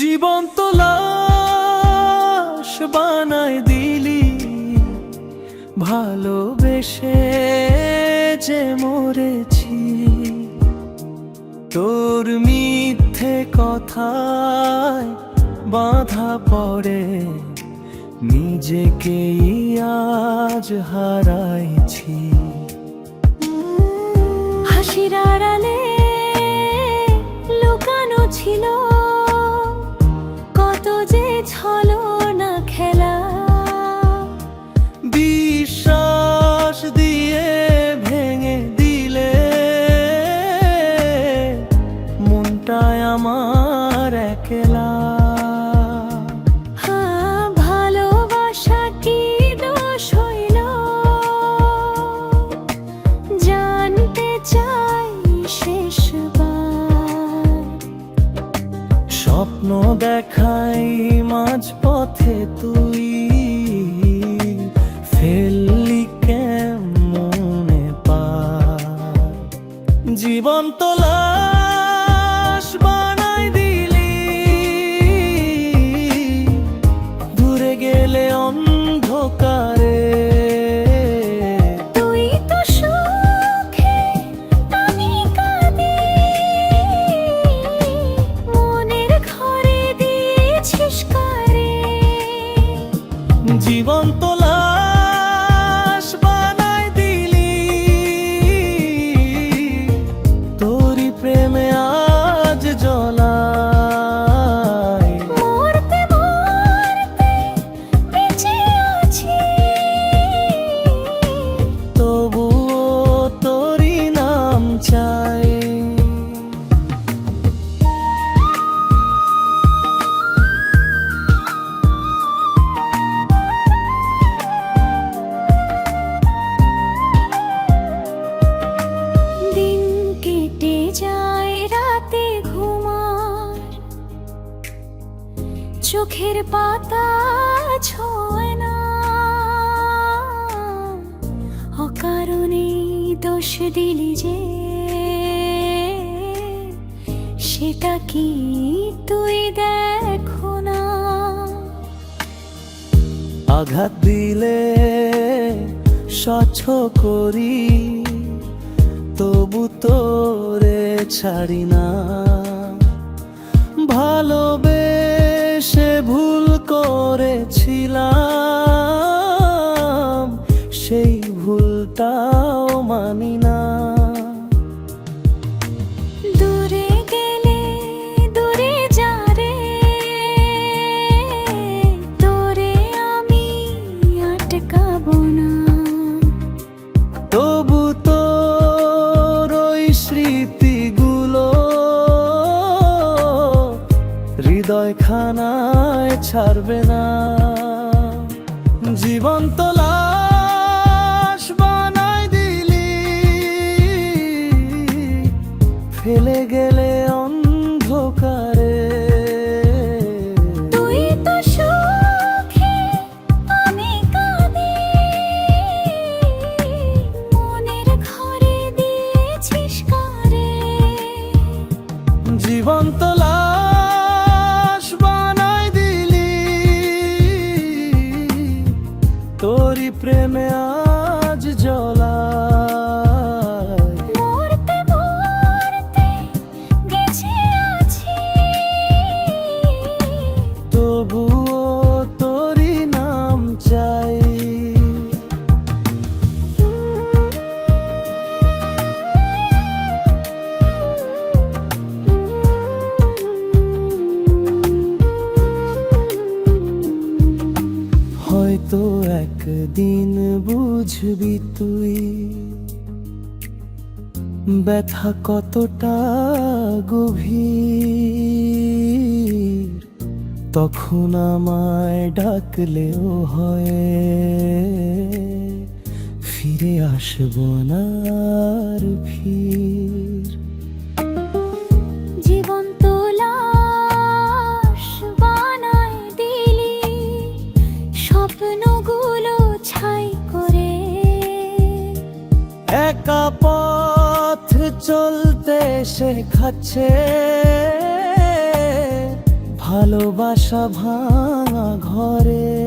জীবন্ত লাশ বানায় দিলি। ভালোবেসে যে মরেছি। তোর মিথ্যে কথায় বাধা পড়ে। নিজেকেই আজ হারাইছি। হাসির আড়ালে লুকানো ছিল ছলো না খেলা দেখাই মাঝ পথে তুই। ফেললি কেমনে পা জীবন লাশ চোখের পাতা ছোঁয় না। অকারণে দোষ দিলি যে, সেটা কি তুই দেখো না। আঘাত দিলে স্বচ্ছ করি, তবু তোরে ছাড়ি না। ভালোবেসে ভুল করেছিলাম সেই ভুলটাও মানি না। দূরে গেলে দূরে যা তোরে আমি আটকাবো না। তবু তোর ওই স্মৃতিগুলো হৃদয় খানায় ছাড়বে না। জীবন্ত একদিন বুঝবি তুই। ব্যথা কতটা গভীর, তখন আমায় ডাকলেও হয়। ফিরে আসব না ফির। জীবন্ত লাশ বানায় দিলি স্বপ্নগুলো। ছাই করে। একা পথ চলতে শেখাচ্ছে। ভালোবাসা ভাঙা ঘরে।